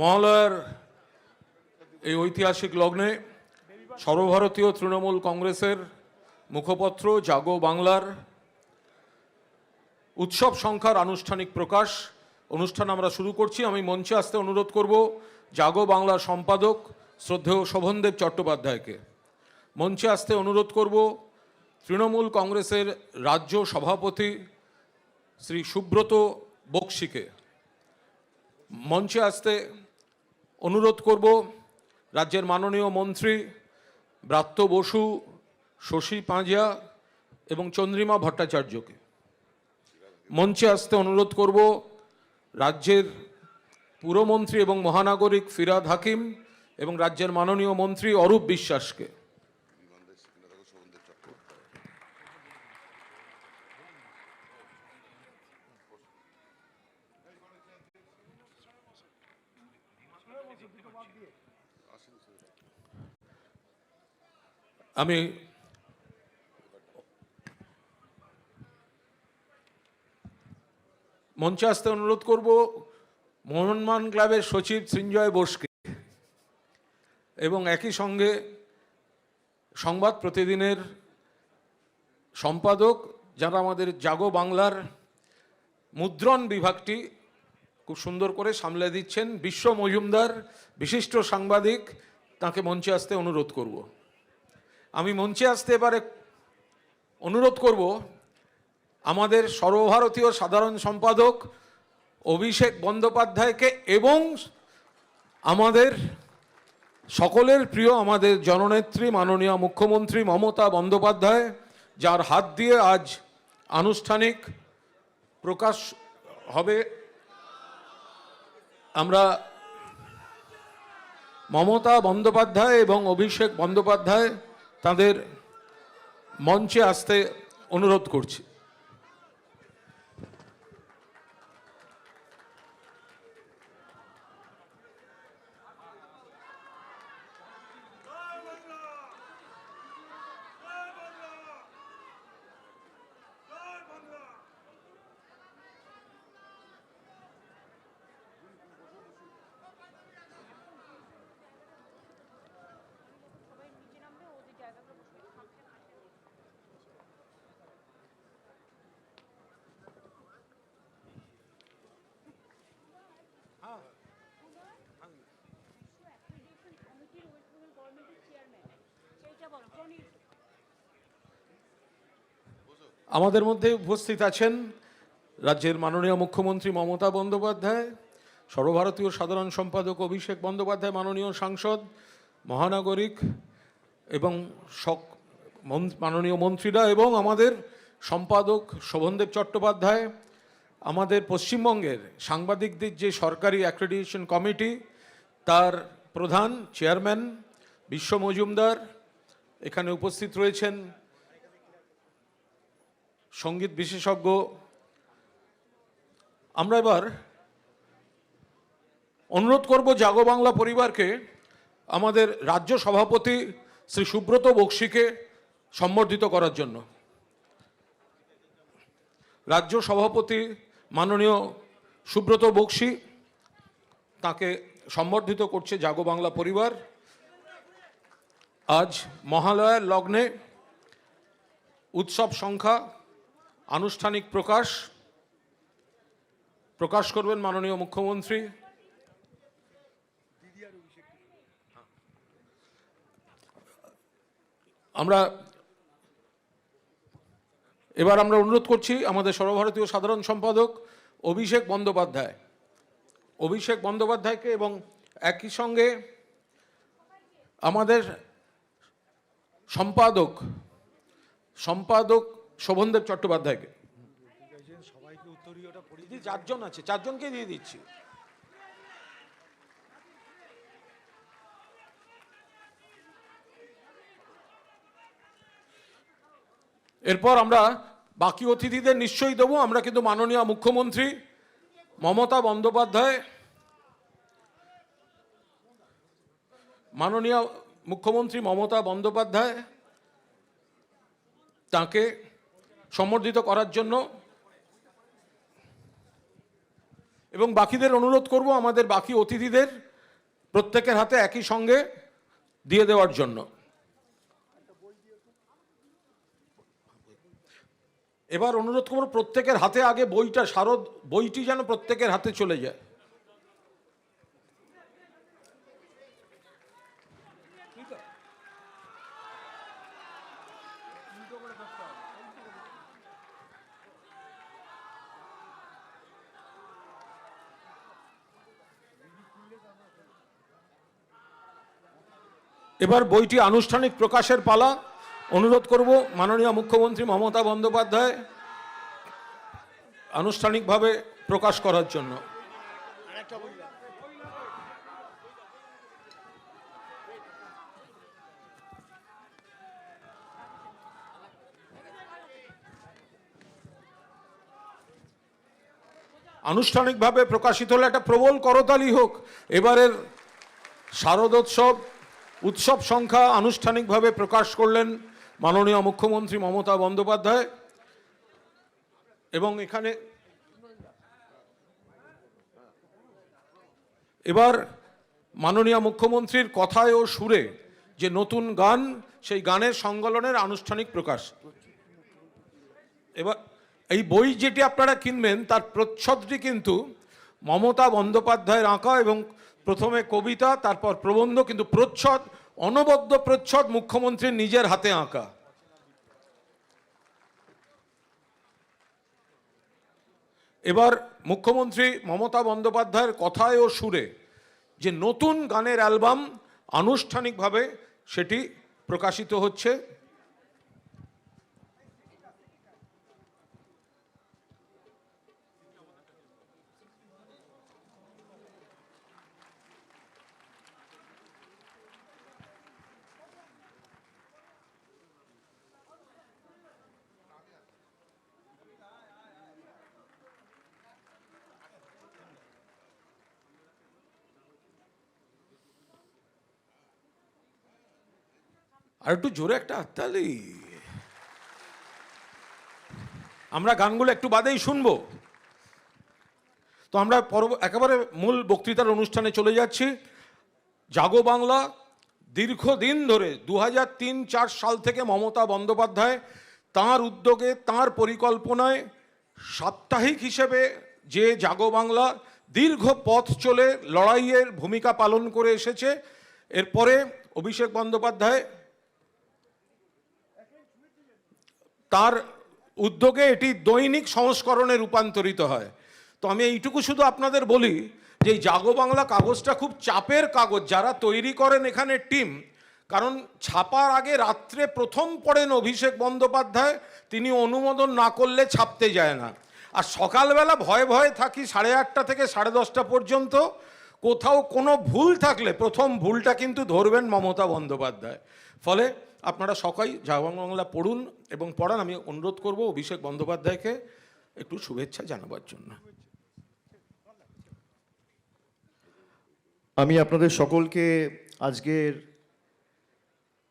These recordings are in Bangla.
মহালয়ার এই ঐতিহাসিক লগ্নে সর্বভারতীয় তৃণমূল কংগ্রেসের মুখপত্র জাগো বাংলার উৎসব সংখ্যার আনুষ্ঠানিক প্রকাশ। অনুষ্ঠান আমরা শুরু করছি। আমি মঞ্চে আসতে অনুরোধ করব জাগো বাংলার সম্পাদক শ্রদ্ধেয় শোভনদেব চট্টোপাধ্যায়কে। মঞ্চে আসতে অনুরোধ করব তৃণমূল কংগ্রেসের রাজ্য সভাপতি শ্রী সুব্রত বক্সিকে। মঞ্চে আসতে অনুরোধ করব রাজ্যের মাননীয় মন্ত্রী ব্রাত্য বসু, শশী পাঁজিয়া এবং চন্দ্রিমা ভট্টাচার্যকে। মঞ্চে আসতে অনুরোধ করব রাজ্যের পুরমন্ত্রী এবং মহানাগরিক ফিরাদ হাকিম এবং রাজ্যের মাননীয় মন্ত্রী অরূপ বিশ্বাসকে। আমি মঞ্চে আসতে অনুরোধ করব মোহনমান ক্লাবের সচিব সৃঞ্জয় বোসকে। এবং একই সঙ্গে সংবাদ প্রতিদিনের সম্পাদক যারা আমাদের জাগো বাংলার মুদ্রণ বিভাগটি খুব সুন্দর করে সামলে দিচ্ছেন, বিশ্ব মজুমদার, বিশিষ্ট সাংবাদিক, তাকে মঞ্চে আসতে অনুরোধ করব। আমি মঞ্চে আসতে এবারে অনুরোধ করব আমাদের সর্বভারতীয় সাধারণ সম্পাদক অভিষেক বন্দ্যোপাধ্যায়কে এবং আমাদের সকলের প্রিয় আমাদের জননেত্রী, মাননীয় মুখ্যমন্ত্রী মমতা বন্দ্যোপাধ্যায়, যার হাত দিয়ে আজ আনুষ্ঠানিক প্রকাশ হবে। আমরা মমতা বন্দ্যোপাধ্যায় এবং অভিষেক বন্দ্যোপাধ্যায় তাদের মঞ্চে আসতে অনুরোধ করছি। আমাদের মধ্যে উপস্থিত আছেন রাজ্যের মাননীয় মুখ্যমন্ত্রী মমতা বন্দ্যোপাধ্যায়, সর্বভারতীয় সাধারণ সম্পাদক অভিষেক বন্দ্যোপাধ্যায়, মাননীয় সাংসদ, মহানাগরিক এবং সক মাননীয় মন্ত্রীরা এবং আমাদের সম্পাদক শোভনদেব চট্টোপাধ্যায়, আমাদের পশ্চিমবঙ্গের সাংবাদিকদের যে সরকারি অ্যাক্রেডিটেশন কমিটি তার প্রধান চেয়ারম্যান বিশ্ব মজুমদার, এখানে উপস্থিত রয়েছেন সংগীত বিশেষজ্ঞ। আমরা এবার অনুরোধ করব জাগো বাংলা পরিবারকে, আমাদের রাজ্য সভাপতি শ্রী সুব্রত বক্সিকে সম্বর্ধিত করার জন্য। রাজ্য সভাপতি মাননীয় সুব্রত বক্সি তাকে সম্বর্ধিত করছে জাগো বাংলা পরিবার। আজ মহালয়ার লগ্নে উৎসব সংখ্যা আনুষ্ঠানিক প্রকাশ। প্রকাশ করবেন মাননীয় মুখ্যমন্ত্রী। আমরা এবার আমরা অনুরোধ করছি আমাদের সর্বভারতীয় সাধারণ সম্পাদক অভিষেক বন্দ্যোপাধ্যায়। অভিষেক বন্দ্যোপাধ্যায়কে এবং একই সঙ্গে আমাদের সম্পাদক সম্পাদক শোভনদেব চট্টোপাধ্যায়কে। সবাইকে উত্তরীয়টা পড়িয়ে চারজন আছে চারজনকে দিয়ে দিচ্ছি। এরপর আমরা বাকি অতিথিদের নিশ্চয়ই দেবো। আমরা কিন্তু মাননীয় মুখ্যমন্ত্রী মমতা বন্দ্যোপাধ্যায় মাননীয় মুখ্যমন্ত্রী মমতা বন্দ্যোপাধ্যায় তাকে সম্বর্ধিত করার জন্য। এবং বাকিদের অনুরোধ করব আমাদের বাকি অতিথিদের প্রত্যেকের হাতে একই সঙ্গে দিয়ে দেওয়ার জন্য। এবার অনুরোধ করব প্রত্যেকের হাতে আগে বইটা, শারদ, বইটি যেন প্রত্যেকের হাতে চলে যায়। এবার বইটি আনুষ্ঠানিক প্রকাশের পালা। অনুরোধ করব মাননীয় মুখ্যমন্ত্রী মমতা বন্দ্যোপাধ্যায় আনুষ্ঠানিকভাবে প্রকাশ করার জন্য। আনুষ্ঠানিকভাবে প্রকাশিত হলে একটা প্রবল করতালি হোক। এবারের শারদোৎসব উৎসব সংখ্যা আনুষ্ঠানিকভাবে প্রকাশ করলেন মাননীয় মুখ্যমন্ত্রী মমতা বন্দ্যোপাধ্যায়। এবং এখানে এবার মাননীয় মুখ্যমন্ত্রীর কথায় ও সুরে যে নতুন গান, সেই গানের সংকলনের আনুষ্ঠানিক প্রকাশ। এবার এই বই যেটি আপনারা কিনবেন, তার প্রচ্ছদটি কিন্তু মমতা বন্দ্যোপাধ্যায়ের আঁকা এবং প্রথমে কবিতা, তারপর প্রবন্ধ, কিন্তু প্রচ্ছদ, অনবদ্য প্রচ্ছদ মুখ্যমন্ত্রীর নিজের হাতে আঁকা। এবার মুখ্যমন্ত্রী মমতা বন্দ্যোপাধ্যায়ের কথায় ও সুরে যে নতুন গানের অ্যালবাম আনুষ্ঠানিকভাবে সেটি প্রকাশিত হচ্ছে আর একটু জোরে একটা হাততালি। আমরা গানগুলো একটু বাদেই শুনব। তো আমরা পরব একেবারে মূল বক্তৃতার অনুষ্ঠানে চলে যাচ্ছি। জাগো বাংলা দীর্ঘদিন ধরে দু হাজার তিন চার সাল থেকে মমতা বন্দ্যোপাধ্যায় তাঁর উদ্যোগে, তাঁর পরিকল্পনায় সাপ্তাহিক হিসেবে যে জাগো বাংলা দীর্ঘ পথ চলে লড়াইয়ের ভূমিকা পালন করে এসেছে, এরপরে অভিষেক বন্দ্যোপাধ্যায় তার উদ্যোগে এটি দৈনিক সংস্করণে রূপান্তরিত হয়। তো আমি এইটুকু শুধু আপনাদের বলি যে জাগো বাংলা কাগজটা খুব চাপের কাগজ। যারা তৈরি করেন এখানে টিম, কারণ ছাপার আগে রাত্রে প্রথম পড়েন অভিষেক বন্দ্যোপাধ্যায়, তিনি অনুমোদন না করলে ছাপতে যায় না। আর সকালবেলা ভয়ে ভয়ে থাকি সাড়ে আটটা থেকে সাড়ে দশটা পর্যন্ত। কোথাও কোনো ভুল থাকলে, প্রথম ভুলটা কিন্তু ধরবেন মমতা বন্দ্যোপাধ্যায়। ফলে আপনারা সকাই জাগো বাংলা পড়ুন এবং পড়ান, আমি অনুরোধ করব অভিষেক বন্দ্যোপাধ্যায়কে একটু শুভেচ্ছা জানাবার জন্য। আমি আপনাদের সকলকে আজকের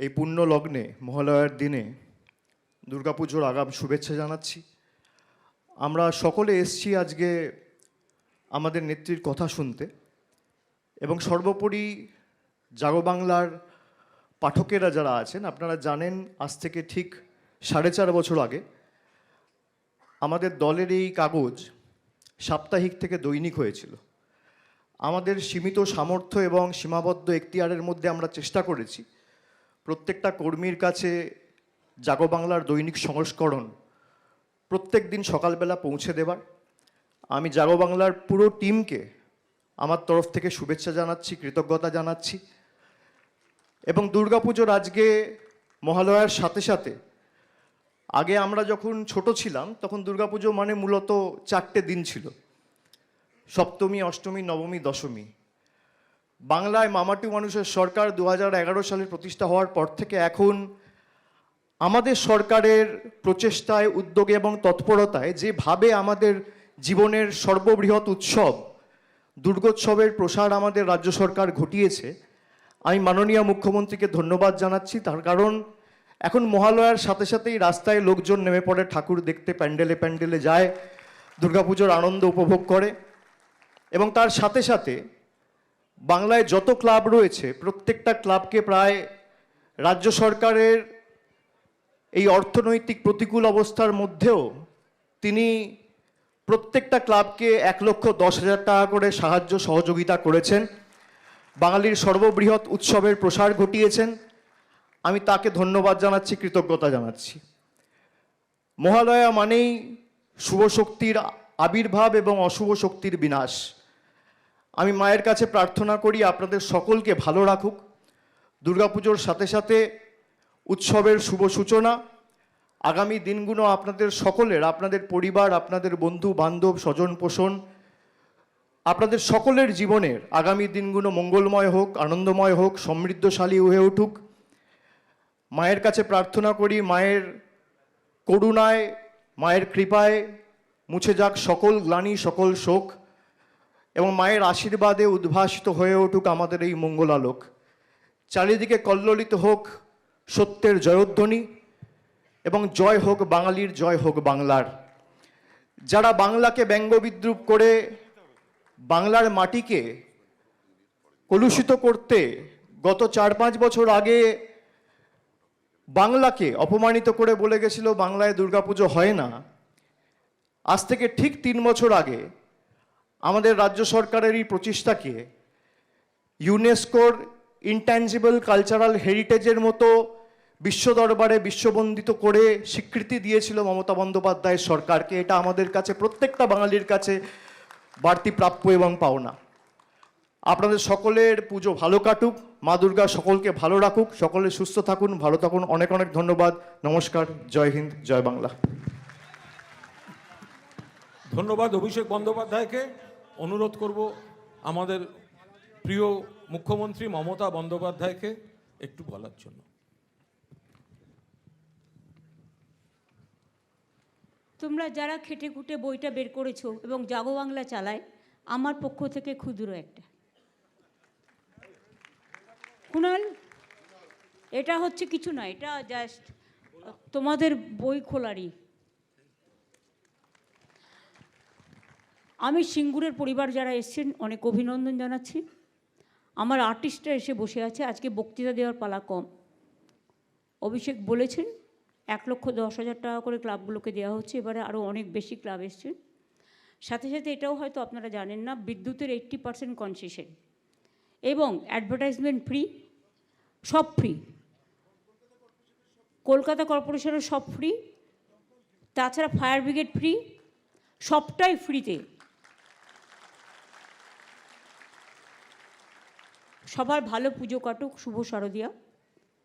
এই পুণ্য লগ্নে মহালয়ার দিনে দুর্গাপুজোর আগাম শুভেচ্ছা জানাচ্ছি। আমরা সকলে এসছি আজকে আমাদের নেত্রীর কথা শুনতে এবং সর্বোপরি জাগো বাংলার পাঠকেরা যারা আছেন, আপনারা জানেন আজ থেকে ঠিক সাড়ে চার বছর আগে আমাদের দলের এই কাগজ সাপ্তাহিক থেকে দৈনিক হয়েছিল। আমাদের সীমিত সামর্থ্য এবং সীমাবদ্ধ এখতিয়ারের মধ্যে আমরা চেষ্টা করেছি প্রত্যেকটা কর্মীর কাছে জাগো বাংলার দৈনিক সংস্করণ প্রত্যেক দিন সকালবেলা পৌঁছে দেবার। আমি জাগো বাংলার পুরো টিমকে আমার তরফ থেকে শুভেচ্ছা জানাচ্ছি, কৃতজ্ঞতা জানাচ্ছি। এবং দুর্গাপুজোর আজকে মহালয়ার সাথে সাথে, আগে আমরা যখন ছোট ছিলাম, তখন দুর্গাপুজো মানে মূলত চারটে দিন ছিল। সপ্তমী, অষ্টমী, নবমী, দশমী। বাংলায় মামাটি মানুষের সরকার দু হাজার এগারো সালে প্রতিষ্ঠা হওয়ার পর থেকে এখন আমাদের সরকারের প্রচেষ্টায়, উদ্যোগে এবং তৎপরতায় যেভাবে আমাদের জীবনের সর্ববৃহৎ উৎসব, দুর্গোৎসবের প্রসার আমাদের রাজ্য সরকার ঘটিয়েছে আমি মাননীয় মুখ্যমন্ত্রীকে ধন্যবাদ জানাচ্ছি। তার কারণ এখন মহালয়ার সাথে সাথেই রাস্তায় লোকজন নেমে পড়ে, ঠাকুর দেখতে প্যান্ডেলে প্যান্ডেলে যায়, দুর্গাপুজোর আনন্দ উপভোগ করে এবং তার সাথে সাথে বাংলায় যত ক্লাব রয়েছে, প্রত্যেকটা ক্লাবকে প্রায় রাজ্য সরকারের এই অর্থনৈতিক প্রতিকূল অবস্থার মধ্যেও তিনি প্রত্যেকটা ক্লাবকে এক লক্ষ দশ হাজার টাকা করে সাহায্য সহযোগিতা করেছেন। বাঙালির সর্ববৃহৎ উৎসবের প্রসার ঘটিয়েছেন। আমি তাকে ধন্যবাদ জানাচ্ছি, কৃতজ্ঞতা জানাচ্ছি। মহালয়া মানেই শুভ শক্তির আবির্ভাব এবং অশুভ শক্তির বিনাশ। আমি মায়ের কাছে প্রার্থনা করি, আপনাদের সকলকে ভালো রাখুক। দুর্গাপুজোর সাথে সাথে উৎসবের শুভ সূচনা। আগামী দিনগুলো আপনাদের সকলের, আপনাদের পরিবার, আপনাদের বন্ধু বান্ধব স্বজন পোষণ আপনাদের সকলের জীবনের আগামী দিনগুলো মঙ্গলময় হোক, আনন্দময় হোক, সমৃদ্ধশালী হয়ে উঠুক। মায়ের কাছে প্রার্থনা করি, মায়ের করুণায়, মায়ের কৃপায় মুছে যাক সকল গ্লানি, সকল শোক এবং মায়ের আশীর্বাদে উদ্ভাসিত হয়ে উঠুক আমাদের এই মঙ্গলালোক। চারিদিকে কল্লোলিত হোক সত্যের জয়ধ্বনি এবং জয় হোক বাঙালির, জয় হোক বাংলার। যারা বাংলাকে ব্যঙ্গ বিদ্রুপ করে বাংলার মাটিকে কলুষিত করতে গত চার পাঁচ বছর আগে বাংলাকে অপমানিত করে বলে গেছিল, বাংলায় দুর্গাপুজো হয় না। আজ থেকে ঠিক তিন বছর আগে আমাদের রাজ্য সরকারের এই প্রচেষ্টাকে ইউনেস্কোর ইনট্যাঞ্জিবল কালচারাল হেরিটেজের মতো বিশ্ব দরবারে বিশ্ববন্দিত করে স্বীকৃতি দিয়েছিল মমতা বন্দ্যোপাধ্যায়ের সরকারকে। এটা আমাদের কাছে, প্রত্যেকটা বাঙালির কাছে বাড়তি প্রাপ্য এবং পাওনা। আপনাদের সকলের পুজো ভালো কাটুক, মা দুর্গা সকলকে ভালো রাখুক, সকলে সুস্থ থাকুন, ভালো থাকুন। অনেক অনেক ধন্যবাদ। নমস্কার, জয় হিন্দ, জয় বাংলা। ধন্যবাদ অভিষেক বন্দ্যোপাধ্যায়কে। অনুরোধ করব আমাদের প্রিয় মুখ্যমন্ত্রী মমতা বন্দ্যোপাধ্যায়কে একটু বলার জন্য। তোমরা যারা খেটে খুঁটে বইটা বের করেছ এবং জাগো বাংলা চালায়, আমার পক্ষ থেকে ক্ষুদ্র একটা। কুণাল, এটা হচ্ছে কিছু না, এটা জাস্ট তোমাদের বই খোলারই। আমি সিঙ্গুরের পরিবার যারা এসছেন, অনেক অভিনন্দন জানাচ্ছি। আমার আর্টিস্টরা এসে বসে আছে, আজকে বক্তৃতা দেওয়ার পালা কম। অভিষেক বলেছেন এক লক্ষ দশ হাজার টাকা করে ক্লাবগুলোকে দেওয়া হচ্ছে। এবারে আরও অনেক বেশি ক্লাব এসছে। সাথে সাথে এটাও হয়তো আপনারা জানেন না, বিদ্যুতের এইট্টি পার্সেন্ট কনসেশন এবং অ্যাডভার্টাইজমেন্ট ফ্রি সব ফ্রি কলকাতা কর্পোরেশনের সব ফ্রি তাছাড়া ফায়ার ব্রিগেড ফ্রি সবটাই ফ্রিতে সবার ভালো পুজো কাটুক, শুভ শারদিয়া।